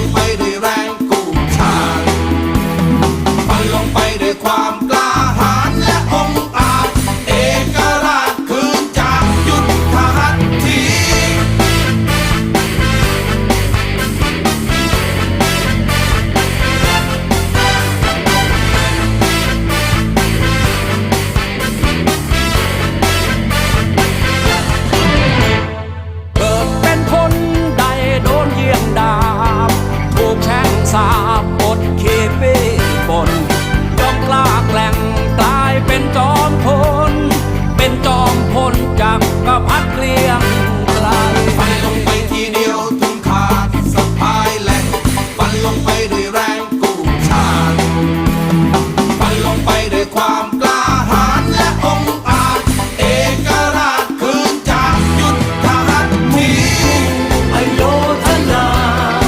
ลงไปด้วยแรงกู้ชาติฟันลงไปด้วยความกล้า